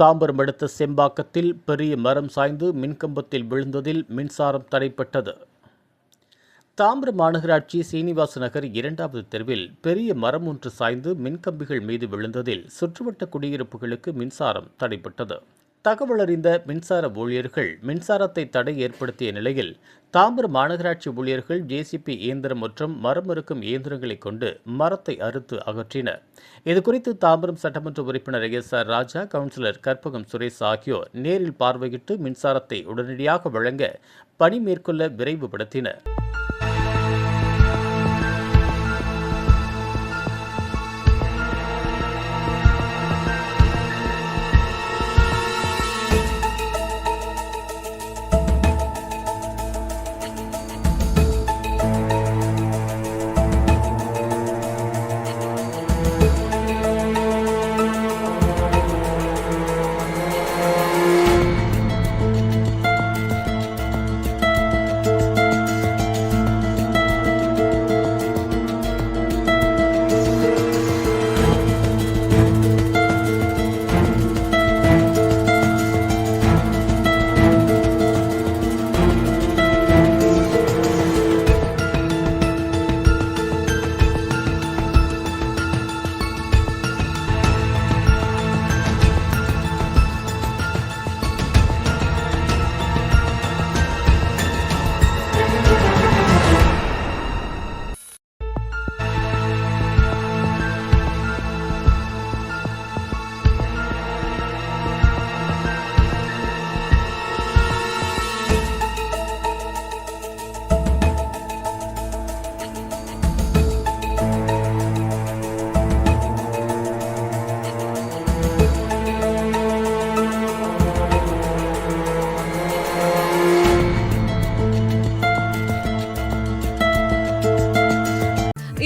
தாம்பரம் அடுத்த செம்பாக்கத்தில் பெரிய மரம் சாய்ந்து மின்கம்பத்தில் விழுந்ததில் மின்சாரம் தடைப்பட்டது. தாம்பரம் மாநகராட்சி சீனிவாச நகர் இரண்டாவது தெருவில் பெரிய மரம் ஒன்று சாய்ந்து மின்கம்பிகள் மீது விழுந்ததில் சுற்றுவட்ட குடியிருப்புகளுக்கு மின்சாரம் தடைப்பட்டது. தகவல் அறிந்த மின்சார ஊழியர்கள் மின்சாரத்தை தடை ஏற்படுத்திய நிலையில் தாம்பரம் மாநகராட்சி ஊழியர்கள் ஜேசிபி இயந்திரம் மற்றும் மரம் இருக்கும் இயந்திரங்களை கொண்டு மரத்தை அறுத்து அகற்றினர். இதுகுறித்து தாம்பரம் சட்டமன்ற உறுப்பினர் S R Raja councillor Karpagam Suresh ஆகியோர் நேரில் பார்வையிட்டு மின்சாரத்தை உடனடியாக வழங்க பணி மேற்கொள்ள விரைவுபடுத்தினர்.